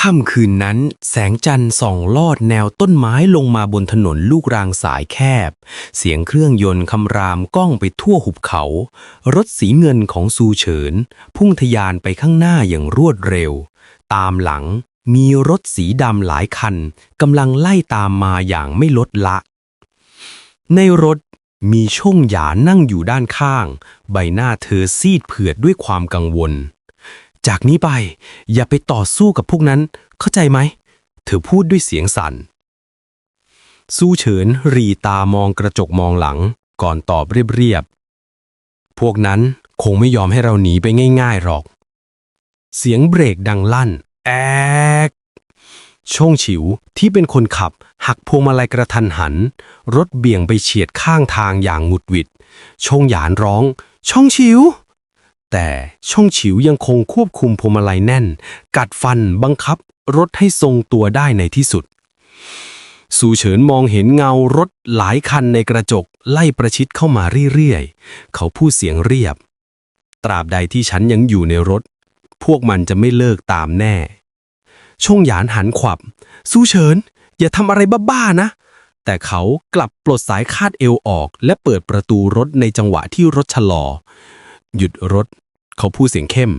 ค่ำคืนนั้น แสงจันทร์ส่องลอดแนวต้นไม้ลงมาบนถนนลูกรางสายแคบ เสียงเครื่องยนต์คำรามก้องไปทั่วหุบเขา รถสีเงินของซูเฉิน พุ่งทะยานไปข้างหน้าอย่างรวดเร็ว ตามหลังมีรถสีดำหลายคันกำลังไล่ตามมาอย่างไม่ลดละ ในรถมีช่งหยานั่งอยู่ด้านข้าง ใบหน้าเธอซีดเผือดด้วยความกังวล จากนี้ไปอย่าไปต่อสู้กับพวกนั้น เข้าใจไหม เธอพูดด้วยเสียงสั่น สู้เฉินรีตามองกระจกมองหลัง ก่อนตอบเรียบๆ พวกนั้นคงไม่ยอมให้เราหนีไปง่ายๆหรอก เสียงเบรกดังลั่น แอกช่งฉิวที่เป็นคนขับ หักพวงมาลัยกระทันหัน รถเบี่ยงไปเฉียดข้างทางอย่างหงุดหวิด ช่งหยานร้อง ช่องฉิว แต่ช่องฉิวยังคงควบคุมพวงมาลัยแน่น กัดฟันบังคับรถให้ทรงตัวได้ในที่สุด สูเฉินมองเห็นเงารถหลายคันในกระจกไล่ประชิดเข้ามาเรื่อยๆ เขาพูดเสียงเรียบ ตราบใดที่ฉันยังอยู่ในรถ พวกมันจะไม่เลิกตามแน่ ช่งหยานหันขวับ สู้เฉิน อย่าทำอะไรบ้าๆนะ แต่เขากลับปลดสายคาดเอวออก และเปิดประตูรถในจังหวะที่รถชะลอ หยุดรถ เขาพูดเสียงเข้ม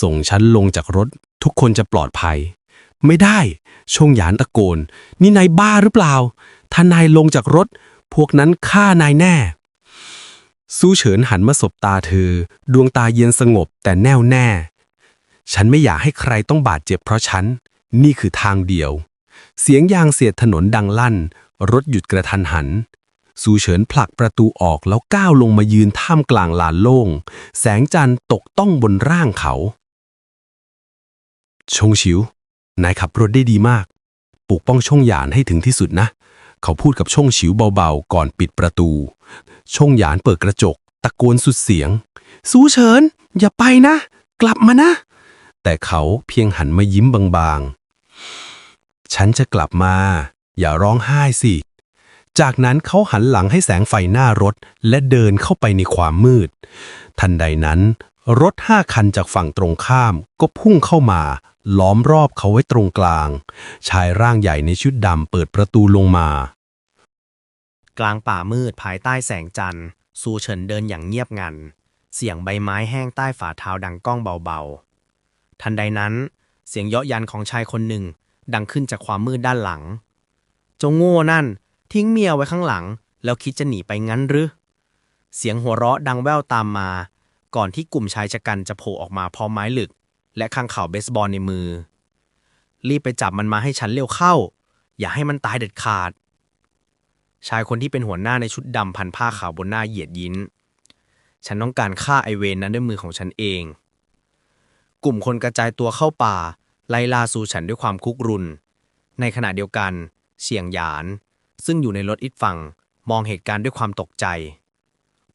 ส่งฉันลงจากรถ ทุกคนจะปลอดภัย ไม่ได้ช่งหยานตะโกน นี่นายบ้าหรือเปล่า ถ้านายลงจากรถ พวกนั้นฆ่านายแน่ สู้เฉินหันมาสบตาเธอ ดวงตาเย็นสงบแต่แน่วแน่ ฉันไม่อยากให้ใครต้องบาดเจ็บเพราะฉัน นี่คือทางเดียว เสียงยางเสียดถนนดังลั่น รถหยุดกระทันหัน ซูเฉินผลักประตูออกแล้วก้าวลงมายืนท่ามกลางลานโล่ง แสงจันทร์ตกต้องบนร่างเขา ชงชิว นายขับรถได้ดีมาก ปกป้องช่งหยานให้ถึงที่สุดนะ เขาพูดกับช่งชิวเบาๆ ก่อนปิดประตูช่งหยานเปิดกระจก ตะโกนสุดเสียงซูเฉิน อย่าไปนะ กลับมานะ แต่เขาเพียงหันมายิ้มบางๆ ฉันจะกลับมา อย่าร้องไห้สิ จากนั้นเขาหันหลังให้แสงไฟหน้ารถ และเดินเข้าไปในความมืด ทันใดนั้น รถห้าคันจากฝั่งตรงข้ามก็พุ่งเข้ามา ล้อมรอบเขาไว้ตรงกลาง ชายร่างใหญ่ในชุดดำเปิดประตูลงมา กลางป่ามืดภายใต้แสงจันทร์ซูเฉินเดินอย่างเงียบงัน เสียงใบไม้แห้งใต้ฝ่าเท้าดังก้องเบาๆ ทันใดนั้น เสียงเยาะยันของชายคนหนึ่ง ดังขึ้นจากความมืดด้านหลังเจงโง่นั่น ทิ้งเมียไว้ข้างหลัง แล้วคิดจะหนีไปงั้นหรือ เสียงหัวเราะดังแว่วตามมา ก่อนที่กลุ่มชายชะกันจะโผล่ออกมาพร้อมไม้หลึก และข้างข่าเบสบอลในมือ รีบไปจับมันมาให้ฉันเร็วเข้า อย่าให้มันตายเด็ดขาด ชายคนที่เป็นหัวหน้าในชุดดำพันผ้าขาวบนหน้าเหยียดยิ้น ฉันต้องการฆ่าไอเวนนั้นด้วยมือของฉันเอง กลุ่มคนกระจายตัวเข้าป่าไล่ล่าซูฉันด้วยความคุกรุน ในขณะเดียวกันเฉียงหยาน ซึ่งอยู่ในรถอีกฝั่ง มองเหตุการณ์ด้วยความตกใจ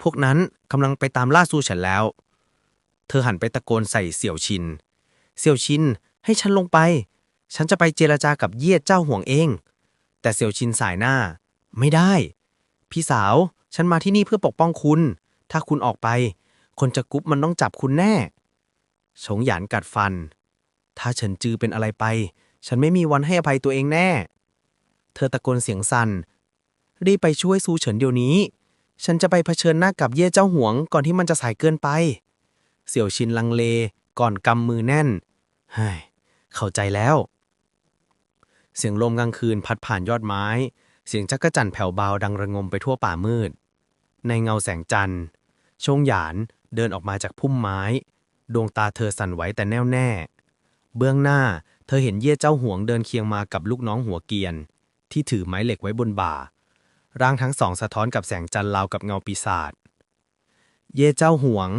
พวกนั้นกำลังไปตามล่าซูฉันแล้ว เธอหันไปตะโกนใส่เสี่ยวชิน เสี่ยวชิน ให้ฉันลงไป ฉันจะไปเจรจากับเยี่ยดเจ้าห่วงเอง แต่เสี่ยวชินสายหน้า ไม่ได้ พี่สาว ฉันมาที่นี่เพื่อปกป้องคุณ ถ้าคุณออกไป คนจะกุ๊บมันต้องจับคุณแน่ชงหยานกัดฟัน ถ้าเฉินจือเป็นอะไรไป ฉันไม่มีวันให้อภัยตัวเองแน่ เธอตะโกนเสียงสัน่น รีบไปช่วยซูเฉินเดี๋ยวนี้ ฉันจะไปเผชิญหน้ากับเย่เจ้าหวงก่อนที่มันจะสายเกินไป เสี่ยวชินลังเลก่อนกำมือแน่นเฮ้ยเข้าใจแล้ว เสียงลมกลางคืนพัดผ่านยอดไม้ เสียงจักรจั่นแผ่วเบาดังระงมไปทั่วป่ามืด ในเงาแสงจันทร์ชงหยานเดินออกมาจากพุ่มไม้ ดวงตาเธอสั่นไหวแต่แน่วแน่ เบื้องหน้าเธอเห็นเย่เจ้าหวงเดินเคียงมากับลูกน้องหัวเกียน ที่ถือไม้เหล็กไว้บนบ่า ร่างทั้งสองสะท้อนกับแสงจันทร์ราวกับเงาปีศาจ เย่เจ้าหวง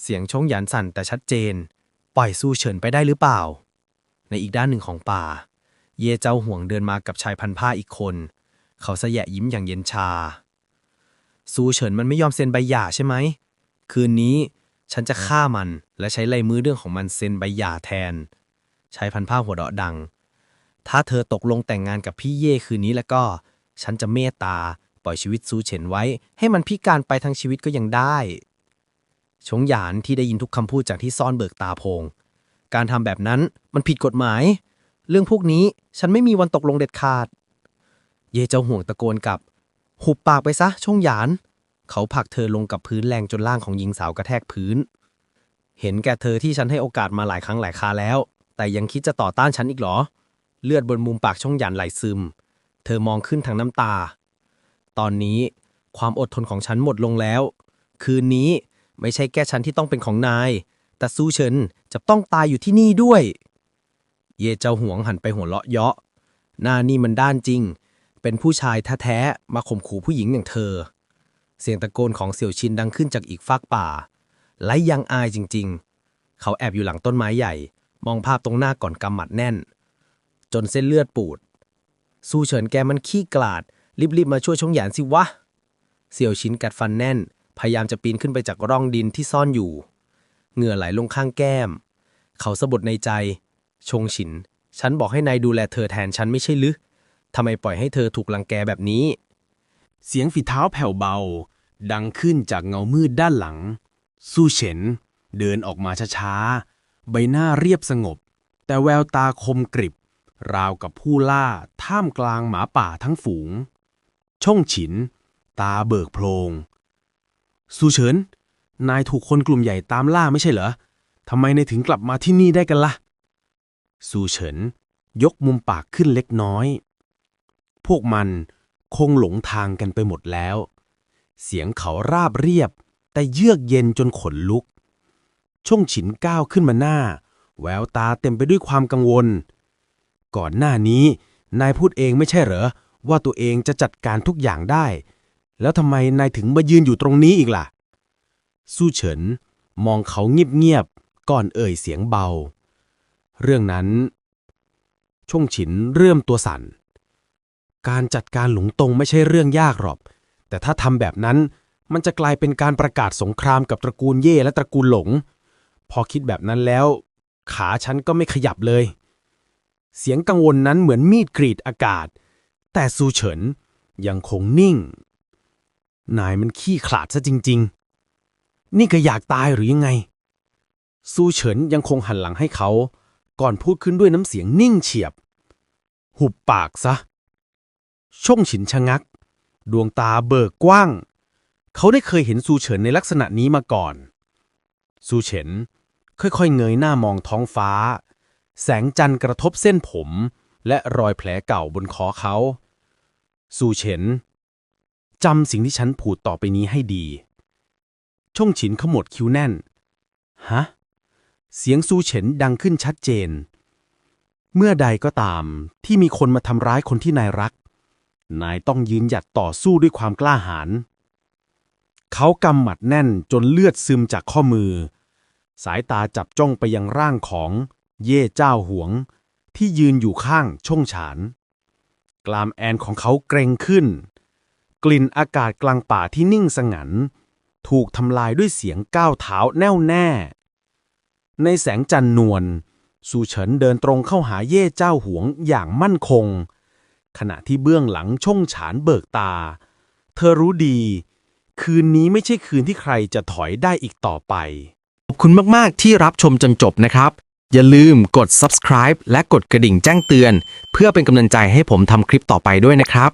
เสียงชงหยานสั่นแต่ชัดเจน ปล่อยสู้เฉินไปได้หรือเปล่า ในอีกด้านหนึ่งของป่า เย่เจ้าห่วงเดินมากับชายพันผ้าอีกคน เขาสยะยิ้มอย่างเย็นชาซูเฉินมันไม่ยอมเซ็นใบหย่าใช่ไหม คืนนี้ฉันจะฆ่ามันและใช้ลายมือเรื่องของมันเซ็นใบหย่าแทน ชายพันผ้าหัวเราะดัง ถ้าเธอตกลงแต่งงานกับพี่เย่คืนนี้แล้วก็ ฉันจะเมตตา ปล่อยชีวิตซูเฉินไว้ ให้มันพิการไปทั้งชีวิตก็ยังได้ ชงหยานที่ได้ยินทุกคำพูดจากที่ซ่อนเบิกตาโพง การทำแบบนั้นมันผิดกฎหมาย เรื่องพวกนี้ฉันไม่มีวันตกลงเด็ดขาด เย่เจ้าห่วงตะโกนกับ หุบปากไปซะ ชงหยาน เขาผลักเธอลงกับพื้นแรงจนร่างของหญิงสาวกระแทกพื้น เห็นแก่เธอที่ฉันให้โอกาสมาหลายครั้งหลายคาแล้ว แต่ยังคิดจะต่อต้านฉันอีกเหรอ เลือดบนมุมปากช่องหยานไหลซึม เธอมองขึ้นทางน้ำตา ตอนนี้ความอดทนของฉันหมดลงแล้ว คืนนี้ไม่ใช่แค่ฉันที่ต้องเป็นของนาย แต่ซูเฉินจะต้องตายอยู่ที่นี่ด้วย เยเจ้าหวงหันไปหัวเราะเยาะ หน้านี่มันด้านจริง เป็นผู้ชายแท้ๆมาข่มขู่ผู้หญิงอย่างเธอ เสียงตะโกนของเสี่ยวชินดังขึ้นจากอีกฟากป่าไร้ยังอายจริง ๆ เขาแอบอยู่หลังต้นไม้ใหญ่ มองภาพตรงหน้าก่อนกำหมัดแน่น จนเส้นเลือดปูดซูเฉินแกมันขี้กลาด รีบๆมาช่วยชงหยานสิวะ เสี่ยวชินกัดฟันแน่น พยายามจะปีนขึ้นไปจากร่องดินที่ซ่อนอยู่ เหงื่อไหลลงข้างแก้ม เขาสะบดในใจ ชงฉิน ฉันบอกให้นายดูแลเธอแทนฉันไม่ใช่หรือทำไมปล่อยให้เธอถูกลังแกแบบนี้ เสียงฝีเท้าแผ่วเบา ดังขึ้นจากเงามืดด้านหลัง สู้เฉิน เดินออกมาช้าๆ ใบหน้าเรียบสงบ แต่แววตาคมกริบ ราวกับผู้ล่าท่ามกลางหมาป่าทั้งฝูง ช่องฉิน ตาเบิกโพลงสูเฉิน นายถูกคนกลุ่มใหญ่ตามล่าไม่ใช่เหรอทำไมนายถึงกลับมาที่นี่ได้กันละ่ะสูเฉิน ยกมุมปากขึ้นเล็กน้อย พวกมันคงหลงทางกันไปหมดแล้ว เสียงเขาราบเรียบ แต่เยือกเย็นจนขนลุก ช่วงฉินก้าวขึ้นมาหน้า แววตาเต็มไปด้วยความกังวล ก่อนหน้านี้ นายพูดเองไม่ใช่เหรอ ว่าตัวเองจะจัดการทุกอย่างได้ แล้วทำไมนายถึงมายืนอยู่ตรงนี้อีกล่ะ สู้เฉิน มองเขาเงียบๆ ก่อนเอ่ยเสียงเบา เรื่องนั้นช่งฉินเริ่มตัวสั่น การจัดการหลงตรงไม่ใช่เรื่องยากหรอก แต่ถ้าทำแบบนั้นมันจะกลายเป็นการประกาศสงครามกับตระกูลเย่และตระกูลหลง พอคิดแบบนั้นแล้ว ขาฉันก็ไม่ขยับเลย เสียงกังวลนั้นเหมือนมีดกรีดอากาศ แต่ซูเฉินยังคงนิ่ง นายมันขี้ขลาดซะจริง ๆ นี่ก็อยากตายหรือยังไง ซูเฉินยังคงหันหลังให้เขา ก่อนพูดขึ้นด้วยน้ำเสียงนิ่งเฉียบ หุบปากซะ ช่งฉินชะงัก ดวงตาเบิกกว้าง เขาได้เคยเห็นซูเฉินในลักษณะนี้มาก่อน ซูเฉินค่อยๆเงยหน้ามองท้องฟ้า แสงจันทร์กระทบเส้นผม และรอยแผลเก่าบนคอเขาซูเฉินจำสิ่งที่ฉันพูดต่อไปนี้ให้ดีช่งฉินขมวดคิ้วแน่น ฮะ เสียงซูเฉินดังขึ้นชัดเจน เมื่อใดก็ตามที่มีคนมาทำร้ายคนที่นายรัก นายต้องยืนหยัดต่อสู้ด้วยความกล้าหาญเขากำหมัดแน่นจนเลือดซึมจากข้อมือ สายตาจับจ้องไปยังร่างของ เย่เจ้าหวง ที่ยืนอยู่ข้างช่องฉาน กลามแอนของเขาเกรงขึ้น กลิ่นอากาศกลางป่าที่นิ่งสงัน ถูกทำลายด้วยเสียงก้าวเท้าแน่วแน่ ในแสงจันทร์นวลซูเฉินเดินตรงเข้าหาเย่เจ้าหวงอย่างมั่นคง ขณะที่เบื้องหลังช่องฉานเบิกตา เธอรู้ดี คืนนี้ไม่ใช่คืนที่ใครจะถอยได้อีกต่อไป ขอบคุณมาก ๆ ที่รับชมจนจบนะครับ อย่าลืมกด subscribe และกดกระดิ่งแจ้งเตือน เพื่อเป็นกำลังใจให้ผมทำคลิปต่อไปด้วยนะครับ